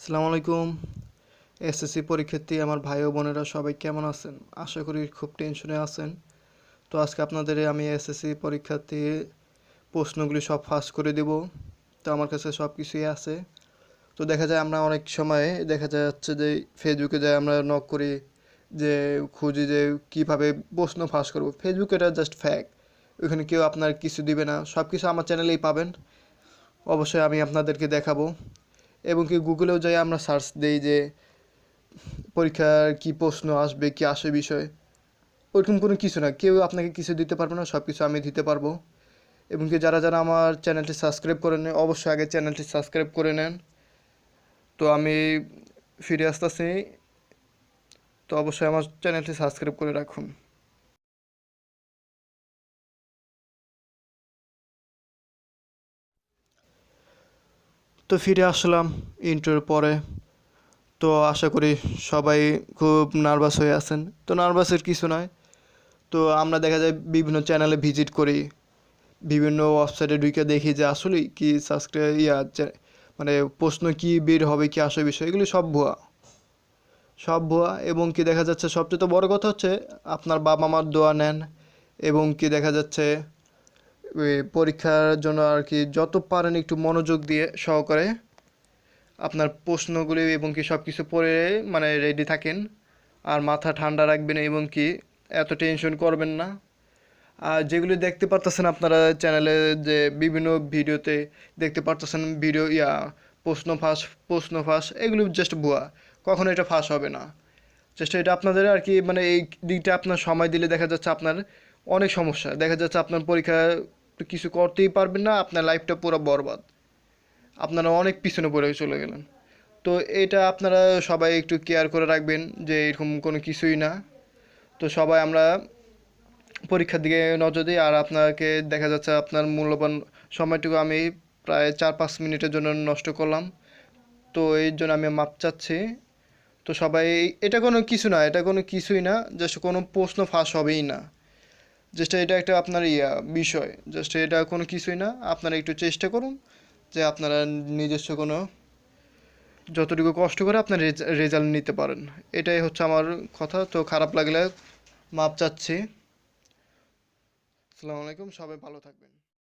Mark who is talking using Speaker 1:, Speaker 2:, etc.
Speaker 1: আসসালামু আলাইকুম। এসএসসি পরীক্ষার্থী, আমার ভাই ও বোনেরা সবাই কেমন আছেন? আশা করি খুব টেনশনে আছেন। তো আজকে আপনাদের আমি এসএসসি পরীক্ষার্থী প্রশ্নগুলি সব ফাঁস করে দেব। তো আমার কাছে সব কিছুই আছে। তো দেখা যায় আমরা অনেক সময় দেখা যাচ্ছে যে ফেসবুকে যায় আমরা নক করি যে, খুঁজি যে কীভাবে প্রশ্ন ফাঁস করব। ফেসবুক এটা জাস্ট ফ্যাক ওইখানে কেউ আপনার কিছু দিবে না। সব কিছু আমার চ্যানেলেই পাবেন। অবশ্যই আমি আপনাদেরকে দেখাবো। এবং কি গুগলেও যাই আমরা সার্চ দিই যে পরীক্ষার কি প্রশ্ন আসবে, কি আসে বিষয় ওইরকম কোনো কিছু না। কেউ আপনাকে কিছু দিতে পারবে না সব কিছু আমি দিতে পারব। এবং কি যারা যারা আমার চ্যানেলটি সাবস্ক্রাইব করে নেন, অবশ্যই আগে চ্যানেলটি সাবস্ক্রাইব করে নেন। তো আমি ফিরে আসতেছি। তো অবশ্যই আমার চ্যানেলটি সাবস্ক্রাইব করে রাখুন। তো ফিরে আসলাম ইন্টার পরে। তো আশা করি সবাই খুব নার্ভাস হয়ে আছেন। তো নার্ভাসের কিছু নয়। তো আমরা দেখা যায় বিভিন্ন চ্যানেলে ভিজিট করি। বিভিন্ন ওয়েবসাইটে ঢুকে দেখি যে আসলেই কি সাবস্ক্রাইব ইয়া মানে প্রশ্ন কি বের হবে, কি আসে বিষয়, এগুলি সব ভুয়া। সব ভুয়া এবং কি দেখা যাচ্ছে সবচেয়ে তো বড় কথা হচ্ছে, আপনার বাবা মার দোয়া নেন এবং কি দেখা যাচ্ছে পরীক্ষার জন্য আর কি যত পারেন একটু মনোযোগ দিয়ে সহকারে আপনার প্রশ্নগুলি এবং কি সব কিছু পড়ে মানে রেডি থাকেন। আর মাথা ঠান্ডা রাখবেন এবং কি এত টেনশন করবেন না। আর যেগুলি দেখতে পারতেছেন আপনারা চ্যানেলে যে বিভিন্ন ভিডিওতে দেখতে পারতেছেন ভিডিও ইয়া, প্রশ্ন ফাঁস প্রশ্ন ফাঁস, এগুলো জাস্ট ভুয়া। কখনো এটা ফাঁস হবে না। জাস্ট এটা আপনাদের আর কি মানে এই দিকটা আপনার সময় দিলে দেখা যাচ্ছে আপনার অনেক সমস্যা। দেখা যাচ্ছে আপনার পরীক্ষা কিছু করতেই পারবেন না, আপনার লাইফটা পুরো বরবাদ। আপনারা অনেক পিছনে পড়ে চলে গেলেন। তো এটা আপনারা সবাই একটু কেয়ার করে রাখবেন যে এরকম কোনো কিছুই না। তো সবাই আমরা পরীক্ষার দিকে নজর দিই, আর আপনাকে দেখা যাচ্ছে আপনার মূল্যবান সময়টুকু আমি প্রায় চার পাঁচ মিনিটের জন্য নষ্ট করলাম। তো এই জন্য আমি মাপ চাচ্ছি। তো সবাই, এটা কোনো কিছু না, এটা কোনো কিছুই না জাস্ট কোনো প্রশ্ন ফাঁস হবেই না। জাস্ট এটা একটা আপনার ইয়া, বিষয়। জাস্ট এটা কোনো কিছুই না। আপনারা একটু চেষ্টা করুন যে আপনারা নিজস্ব কোনো যতটুকু কষ্ট করে আপনার রেজাল্ট নিতে পারেন। এটাই হচ্ছে আমার কথা। তো খারাপ লাগলে মাপ চাচ্ছি। আসসালামু আলাইকুম সবাই ভালো থাকবেন।